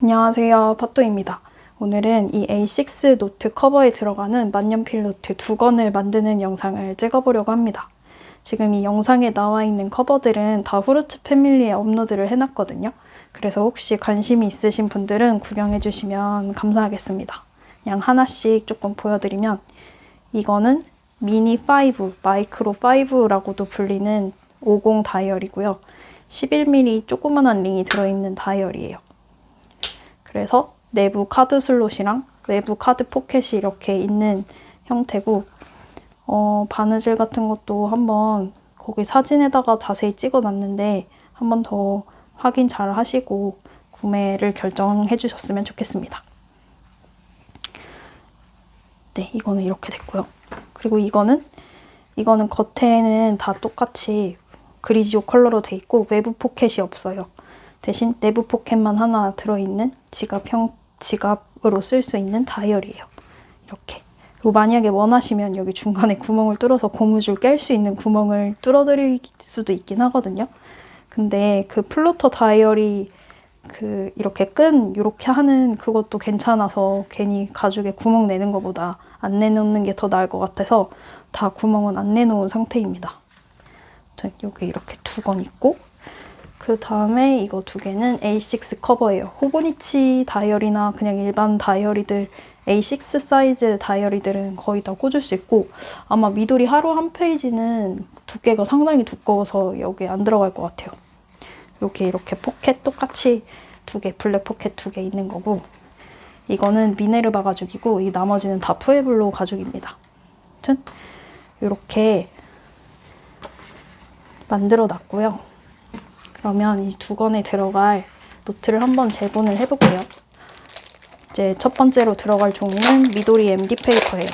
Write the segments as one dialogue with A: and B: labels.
A: 안녕하세요. 파또입니다. 오늘은 이 A6 노트 커버에 들어가는 만년필 노트 두 권을 만드는 영상을 찍어보려고 합니다. 지금 이 영상에 나와 있는 커버들은 다 후르츠 패밀리에 업로드를 해놨거든요. 그래서 혹시 관심이 있으신 분들은 구경해주시면 감사하겠습니다. 그냥 하나씩 조금 보여드리면 이거는 미니 5, 마이크로 5라고도 불리는 50 다이얼이고요. 11mm 조그만한 링이 들어있는 다이얼이에요. 그래서 내부 카드 슬롯이랑 외부 카드 포켓이 이렇게 있는 형태고 어, 바느질 같은 것도 한번 거기 사진에다가 자세히 찍어놨는데 한번 더 확인 잘 하시고 구매를 결정해 주셨으면 좋겠습니다. 네, 이거는 이렇게 됐고요. 그리고 이거는 이거는 겉에는 다 똑같이 그리지오 컬러로 돼 있고 외부 포켓이 없어요. 대신 내부 포켓만 하나 들어있는 지갑 형 지갑으로 쓸 수 있는 다이얼이에요. 이렇게. 그리고 만약에 원하시면 여기 중간에 구멍을 뚫어서 고무줄 깰 수 있는 구멍을 뚫어드릴 수도 있긴 하거든요. 근데 그 플로터 다이얼이 그 이렇게 끈 이렇게 하는 그것도 괜찮아서 괜히 가죽에 구멍 내는 것보다 안 내놓는 게 더 나을 것 같아서 다 구멍은 안 내놓은 상태입니다. 여기 이렇게 두 건 있고 그 다음에 이거 두 개는 A6 커버예요. 호보니치 다이어리나 그냥 일반 다이어리들 A6 사이즈 다이어리들은 거의 다 꽂을 수 있고 아마 미도리 하루 한 페이지는 두께가 상당히 두꺼워서 여기 안 들어갈 것 같아요. 이렇게 이렇게 포켓 똑같이 두 개, 블랙 포켓 두 개 있는 거고 이거는 미네르바 가죽이고 이 나머지는 다 푸에블로 가죽입니다. 아무튼 이렇게 만들어 놨고요. 그러면 이 두 권에 들어갈 노트를 한번 재본을 해볼게요. 이제 첫 번째로 들어갈 종이는 미도리 MD 페이퍼예요.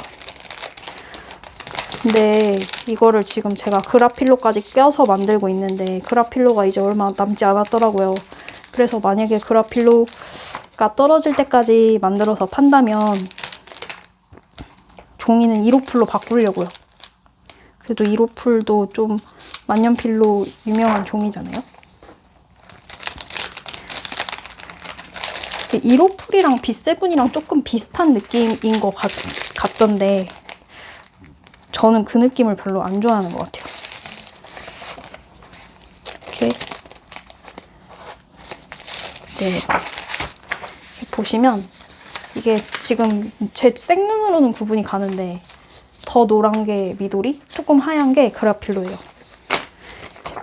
A: 근데 이거를 지금 제가 그라필로까지 껴서 만들고 있는데 그라필로가 이제 얼마 남지 않았더라고요. 그래서 만약에 그라필로가 떨어질 때까지 만들어서 판다면 종이는 1호풀로 바꾸려고요. 그래도 1호풀도 좀 만년필로 유명한 종이잖아요. 1호 풀이랑 B7이랑 조금 비슷한 느낌인 것 같, 같던데 저는 그 느낌을 별로 안 좋아하는 것 같아요. 이렇게 네 보시면 이게 지금 제 생눈으로는 구분이 가는데 더 노란 게 미도리, 조금 하얀 게 그라필로예요.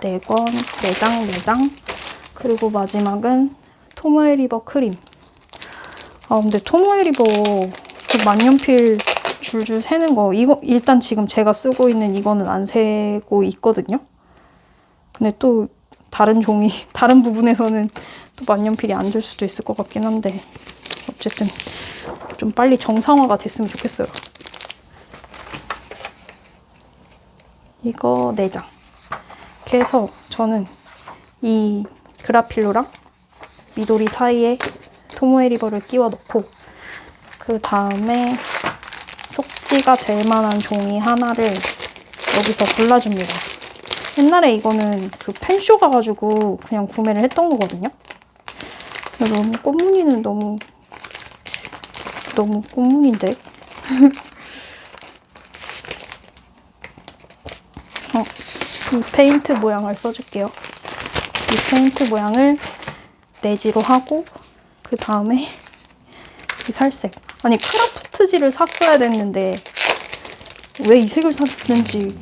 A: 네 권, 네 장, 네 장. 그리고 마지막은 토모에 리버 크림. 아 근데 토모에리버 그 만년필 줄줄 새는 거 이거 일단 지금 제가 쓰고 있는 이거는 안 새고 있거든요. 근데 또 다른 종이 다른 부분에서는 또 만년필이 안 될 수도 있을 것 같긴 한데 어쨌든 좀 빨리 정상화가 됐으면 좋겠어요. 이거 4장. 이렇게 해서 저는 이 그라필로랑 미도리 사이에 토모에리버를 끼워 넣고 그 다음에 속지가 될 만한 종이 하나를 여기서 골라줍니다. 옛날에 이거는 그 펜쇼 가가지고 그냥 구매를 했던 거거든요. 너무 꽃무늬는 너무 너무 꽃무늬인데. 어, 이 페인트 모양을 써줄게요. 이 페인트 모양을 내지로 하고 그 다음에 이 살색. 아니 크라프트지를 샀어야 됐는데 왜 이 색을 샀는지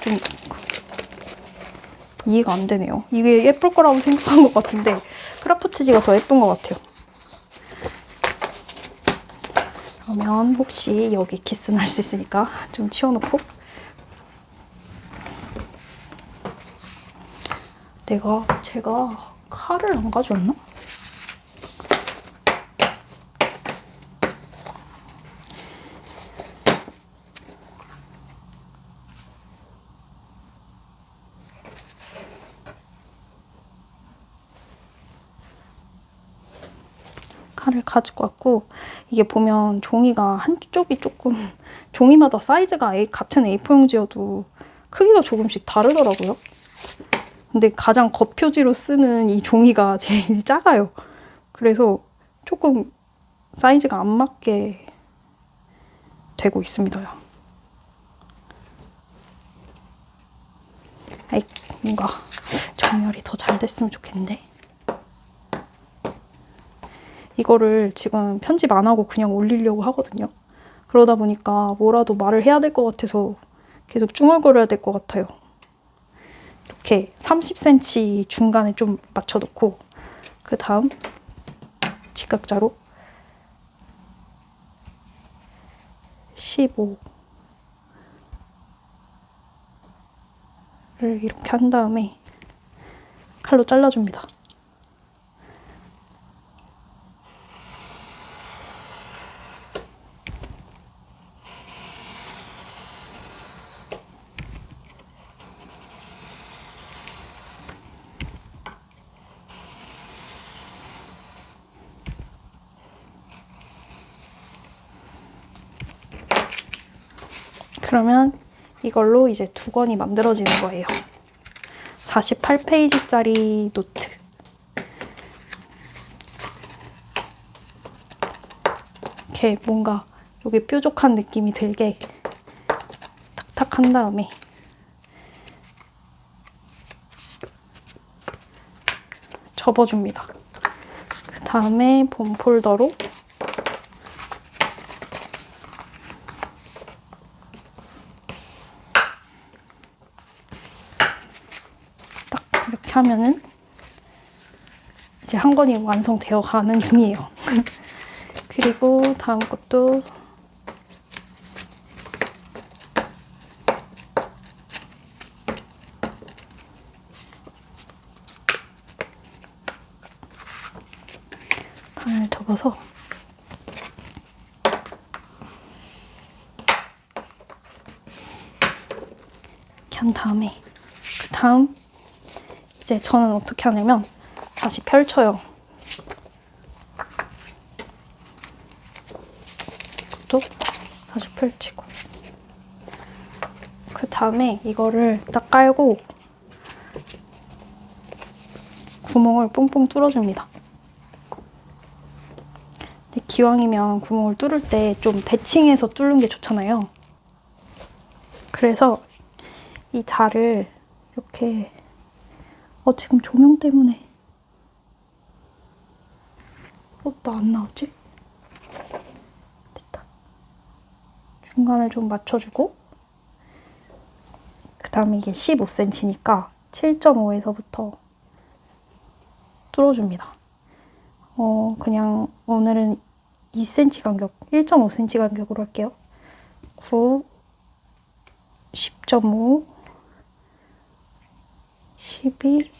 A: 좀 이해가 안 되네요. 이게 예쁠 거라고 생각한 것 같은데 크라프트지가 더 예쁜 것 같아요. 그러면 혹시 여기 키스 날 수 있으니까 좀 치워놓고 내가 제가 칼을 안 가져왔나? 칼을 가지고 왔고 이게 보면 종이가 한쪽이 조금 종이마다 사이즈가 A, 같은 A4 용지여도 크기가 조금씩 다르더라고요. 근데 가장 겉표지로 쓰는 이 종이가 제일 작아요. 그래서 조금 사이즈가 안 맞게 되고 있습니다. 아이, 뭔가 정렬이 더 잘 됐으면 좋겠는데. 이거를 지금 편집 안 하고 그냥 올리려고 하거든요. 그러다 보니까 뭐라도 말을 해야 될 것 같아서 계속 중얼거려야 될 것 같아요. 이렇게 30cm 중간에 좀 맞춰놓고 그 다음 직각자로 15를 이렇게 한 다음에 칼로 잘라줍니다. 그러면 이걸로 이제 두 권이 만들어지는 거예요. 48페이지짜리 노트. 이렇게 뭔가 여기 뾰족한 느낌이 들게 탁탁 한 다음에 접어줍니다. 그 다음에 본 폴더로 딱 이렇게 하면은 이제 한 권이 완성되어 가는 중이에요. 그리고 다음 것도 반을 접어서 이렇게 한 다음에 그 다음 이제 저는 어떻게 하냐면 다시 펼쳐요. 또 다시 펼치고 그 다음에 이거를 딱 깔고 구멍을 뽕뽕 뚫어줍니다. 기왕이면 구멍을 뚫을 때 좀 대칭해서 뚫는 게 좋잖아요. 그래서 이 자를 이렇게 어 지금 조명 때문에 어 나 안 나오지? 됐다. 중간을 좀 맞춰주고 그 다음에 이게 15cm니까 7.5에서부터 뚫어줍니다. 어 그냥 오늘은 2cm 간격, 1.5cm 간격으로 할게요. 9, 10.5, 12,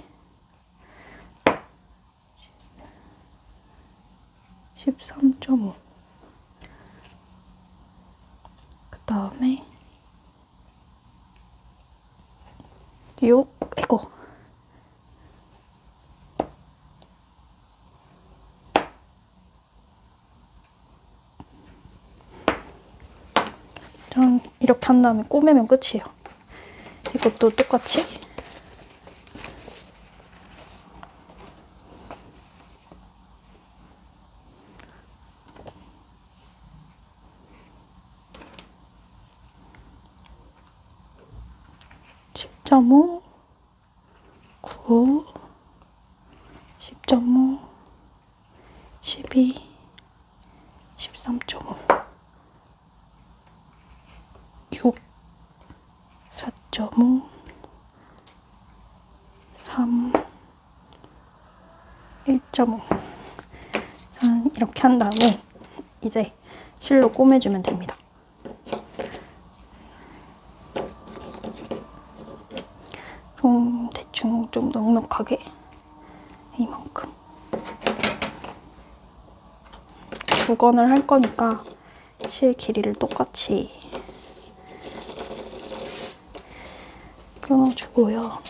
A: 13.5. 그 다음에 6, 이거. 전 이렇게 한 다음에 꼬매면 끝이에요. 이것도 똑같이 (10.5) 9 10.5 12 13.5 6 4.5 3 1.5 저는 이렇게 한 다음에 이제 실로 꼬매주면 됩니다. 좀 대충 좀 넉넉하게 이만큼 두 건을 할 거니까 실 길이를 똑같이 끊어 주고요.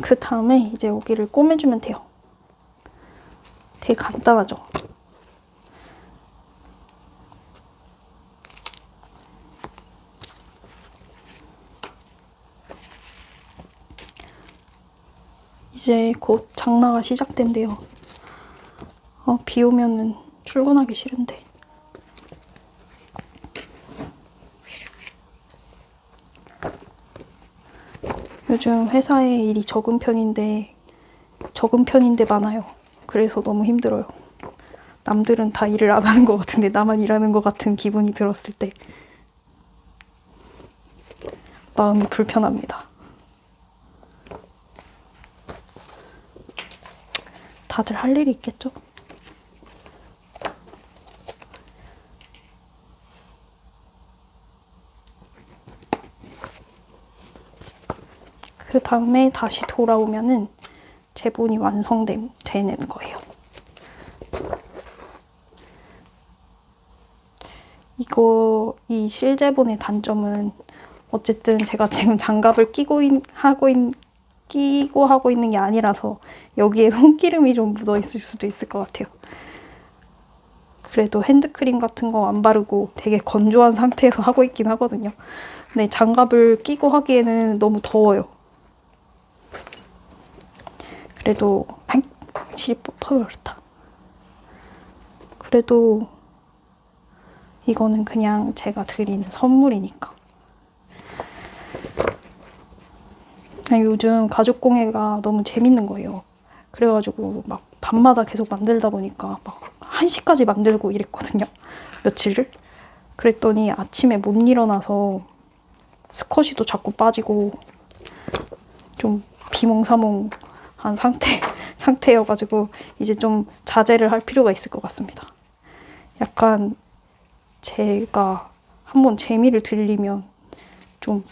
A: 그 다음에 이제 여기를 꼬매주면 돼요. 되게 간단하죠? 이제 곧 장마가 시작된대요. 어, 비 오면은 출근하기 싫은데. 요즘 회사에 일이 적은 편인데 적은 편인데 많아요. 그래서 너무 힘들어요. 남들은 다 일을 안 하는 것 같은데 나만 일하는 것 같은 기분이 들었을 때 마음이 불편합니다. 다들 할 일이 있겠죠? 그 다음에 다시 돌아오면은 제본이 완성되는 거예요. 이거 이 실제본의 단점은 어쨌든 제가 지금 장갑을 끼고 있, 하고 있, 끼고 하고 있는 게 아니라서 여기에 손기름이 좀 묻어 있을 수도 있을 것 같아요. 그래도 핸드크림 같은 거 안 바르고 되게 건조한 상태에서 하고 있긴 하거든요. 근데 장갑을 끼고 하기에는 너무 더워요. 그래도 뽑혀요 그렇다. 그래도 이거는 그냥 제가 드리는 선물이니까. 요즘 가죽 공예가 너무 재밌는 거예요. 그래가지고 막 밤마다 계속 만들다 보니까 막 1시까지 만들고 이랬거든요. 며칠을. 그랬더니 아침에 못 일어나서 스쿼시도 자꾸 빠지고 좀 비몽사몽한 상태, 상태여가지고 이제 좀 자제를 할 필요가 있을 것 같습니다. 약간 제가 한번 재미를 들리면 좀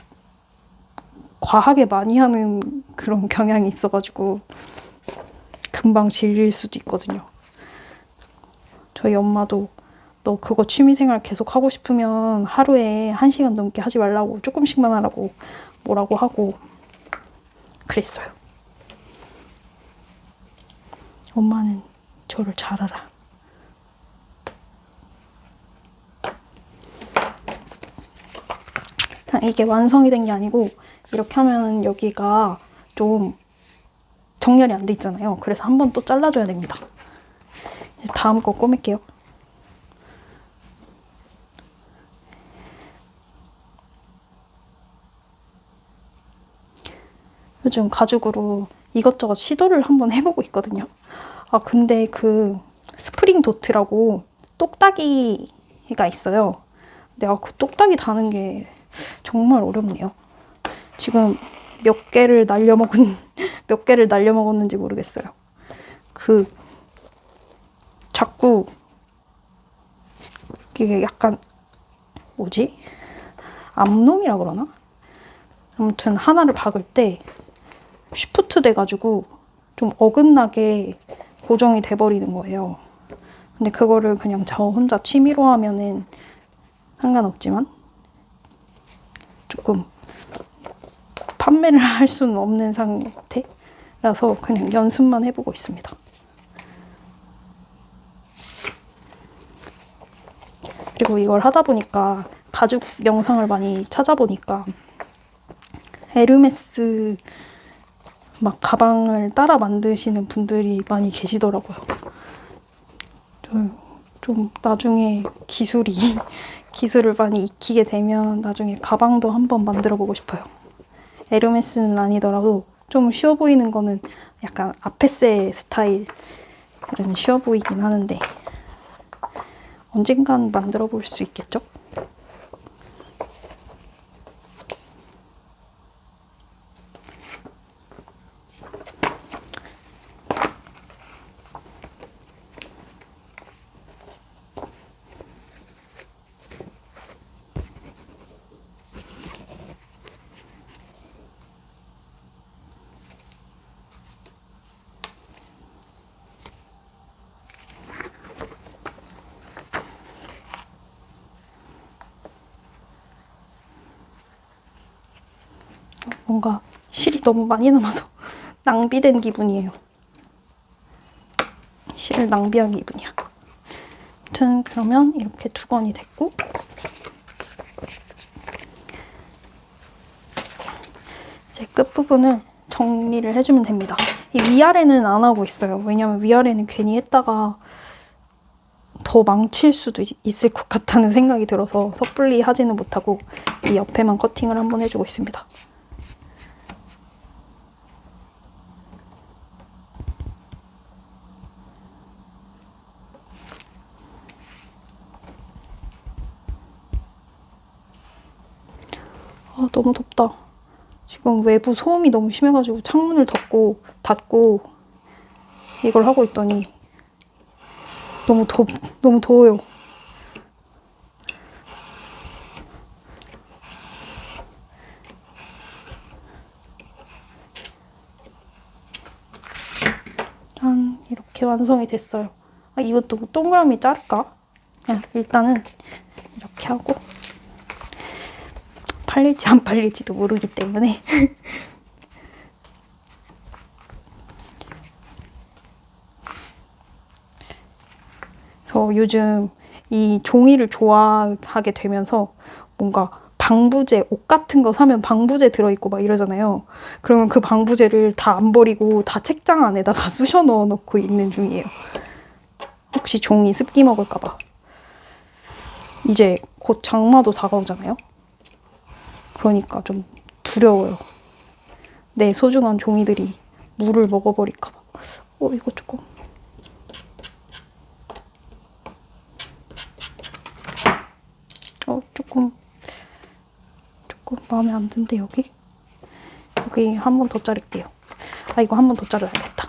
A: 과하게 많이 하는 그런 경향이 있어가지고 금방 질릴 수도 있거든요. 저희 엄마도 너 그거 취미생활 계속 하고 싶으면 하루에 한 시간 넘게 하지 말라고 조금씩만 하라고 뭐라고 하고 그랬어요. 엄마는 저를 잘 알아. 이게 완성이 된 게 아니고 이렇게 하면 여기가 좀 정렬이 안 돼 있잖아요. 그래서 한 번 또 잘라줘야 됩니다. 다음 거 꼬맬게요. 요즘 가죽으로 이것저것 시도를 한번 해보고 있거든요. 아, 근데 그 스프링 도트라고 똑딱이가 있어요. 근데 아, 그 똑딱이 다는 게 정말 어렵네요. 지금 몇 개를 날려먹은, 몇 개를 날려먹었는지 모르겠어요. 그, 자꾸, 이게 약간, 뭐지? 암놈이라 그러나? 아무튼 하나를 박을 때 쉬프트 돼가지고 좀 어긋나게 고정이 돼버리는 거예요. 근데 그거를 그냥 저 혼자 취미로 하면은 상관없지만 조금 판매를 할 수는 없는 상태라서 그냥 연습만 해보고 있습니다. 그리고 이걸 하다 보니까 가죽 영상을 많이 찾아보니까 에르메스 막 가방을 따라 만드시는 분들이 많이 계시더라고요. 좀, 좀 나중에 기술이 기술을 많이 익히게 되면 나중에 가방도 한번 만들어 보고 싶어요. 에르메스는 아니더라도 좀 쉬워 보이는 거는 약간 아페세 스타일은 쉬워 보이긴 하는데 언젠간 만들어 볼 수 있겠죠? 뭔가 실이 너무 많이 남아서 낭비된 기분이에요. 실을 낭비한 기분이야. 아무튼 그러면 이렇게 두 건이 됐고 이제 끝부분을 정리를 해주면 됩니다. 이 위아래는 안 하고 있어요. 왜냐면 위아래는 괜히 했다가 더 망칠 수도 있- 있을 것 같다는 생각이 들어서 섣불리 하지는 못하고 이 옆에만 커팅을 한번 해주고 있습니다. 아, 너무 덥다. 지금 외부 소음이 너무 심해가지고 창문을 닫고, 닫고 이걸 하고 있더니 너무 덥, 너무 더워요. 짠, 이렇게 완성이 됐어요. 아, 이것도 뭐 동그라미 자를까? 그냥 일단은 이렇게 하고 팔릴지 안 팔릴지도 모르기 때문에 그래서 요즘 이 종이를 좋아하게 되면서 뭔가 방부제 옷 같은 거 사면 방부제 들어있고 막 이러잖아요. 그러면 그 방부제를 다 안 버리고 다 책장 안에다가 쑤셔 넣어 놓고 있는 중이에요. 혹시 종이 습기 먹을까봐. 이제 곧 장마도 다가오잖아요. 그러니까 좀 두려워요. 내 소중한 종이들이 물을 먹어버릴까 봐. 어, 이거 조금. 어, 조금. 조금 마음에 안 든데, 여기? 여기 한 번 더 자를게요. 아, 이거 한 번 더 자르야겠다.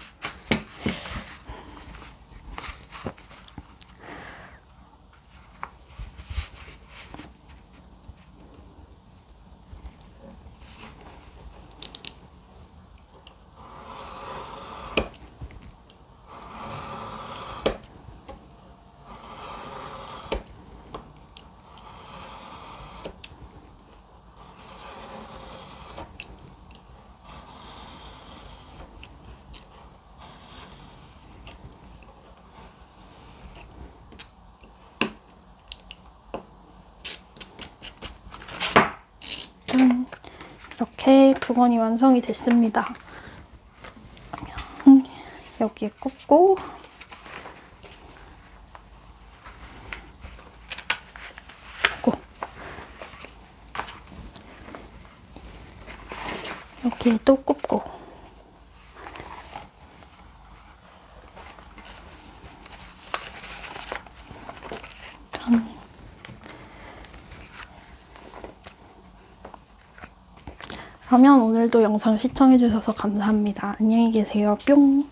A: 짠. 이렇게 두 번이 완성이 됐습니다. 여기에 꽂고 여기에 또 꽂고 그러면 오늘도 영상 시청해주셔서 감사합니다. 안녕히 계세요. 뿅.